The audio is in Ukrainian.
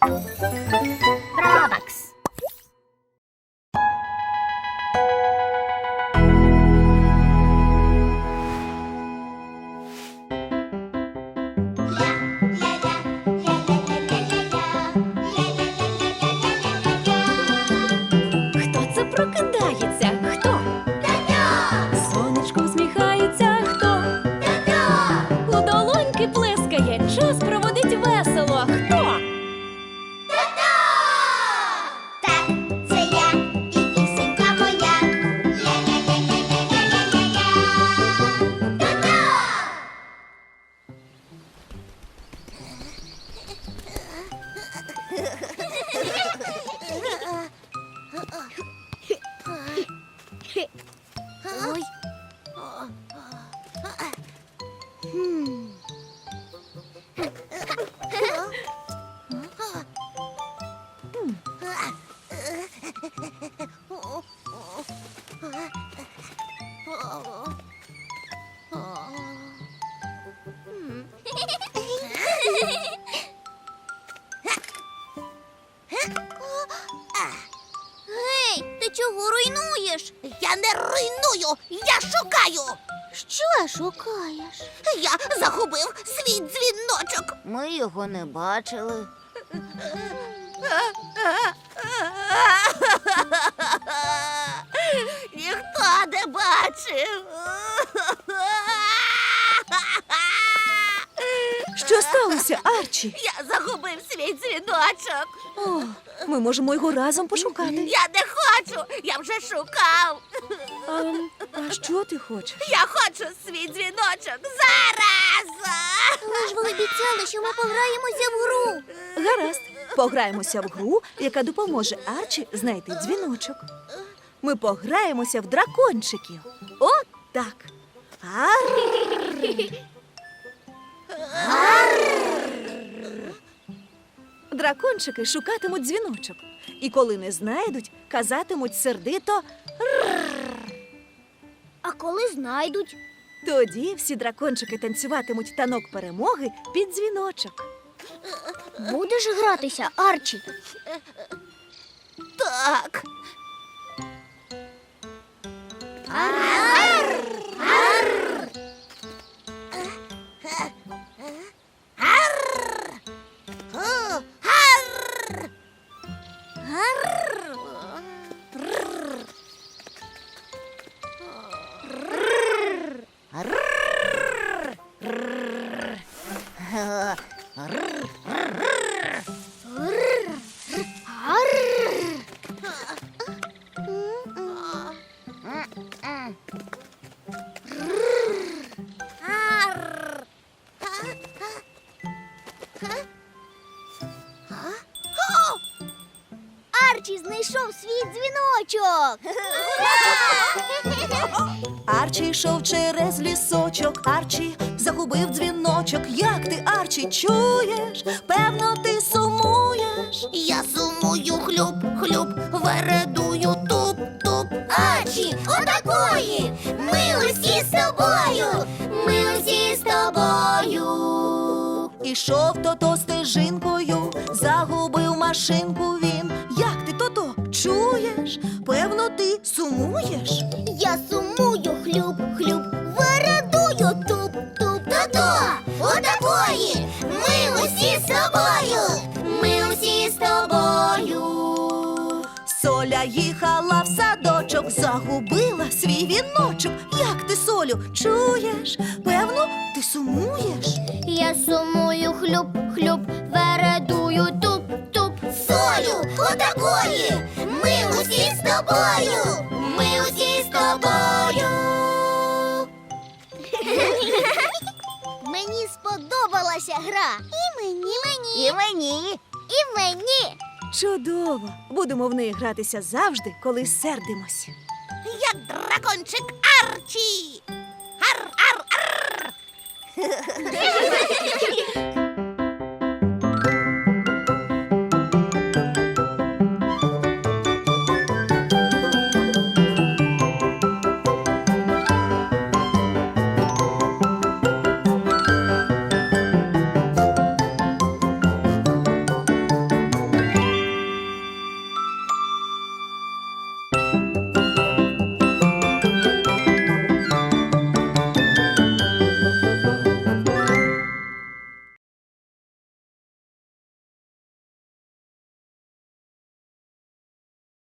Хто це прокидається? Гей, ти чого руйнуєш? Я не руйную, я шукаю. Що шукаєш? Я загубив свій дзвіночок. Ми його не бачили. Ніхто не бачив. Що сталося, Арчі? Я загубив свій дзвіночок. О, ми можемо його разом пошукати. Я не хочу, я вже шукав. А, а що ти хочеш? Я хочу свій дзвіночок зараз. Але ж ви обіцяли, що ми пограємося в гру. Гаразд, пограємося в гру, яка допоможе Арчі знайти дзвіночок. Ми пограємося в дракончиків. От так. Ар! Дракончики шукатимуть дзвіночок. І коли не знайдуть, казатимуть сердито. А коли знайдуть? Тоді всі дракончики танцюватимуть танок перемоги під дзвіночок. Будеш гратися, Арчі? Так. Арчі знайшов свій дзвіночок. Арчі йшов через лісочок, Арчі загубив дзвіночок. Як ти, Арчі, чуєш? Певно, ти сумуєш. Я сумую хлюб, хлюб, вередую туп, туп. Арчі, отакої! Ми усі з тобою! Ми усі з тобою! Ішов тото стежинкою, загубив машинку він. Чуєш? Певно, ти сумуєш. Я сумую, хлюб, хлюб, вередую туп, туп, то-то, отакої! Ми усі з тобою! Ми усі з тобою! Соля їхала в садочок, загубила свій віночок. Як ти, Солю, чуєш? Певно, ти сумуєш. Я сумую, хлюб, хлюб, тобою! Ми усі з тобою! Мені сподобалася гра. І мені, і мені, і мені, і мені. Чудово! Будемо в неї гратися завжди, коли сердимось. Як дракончик Арчі. Ар,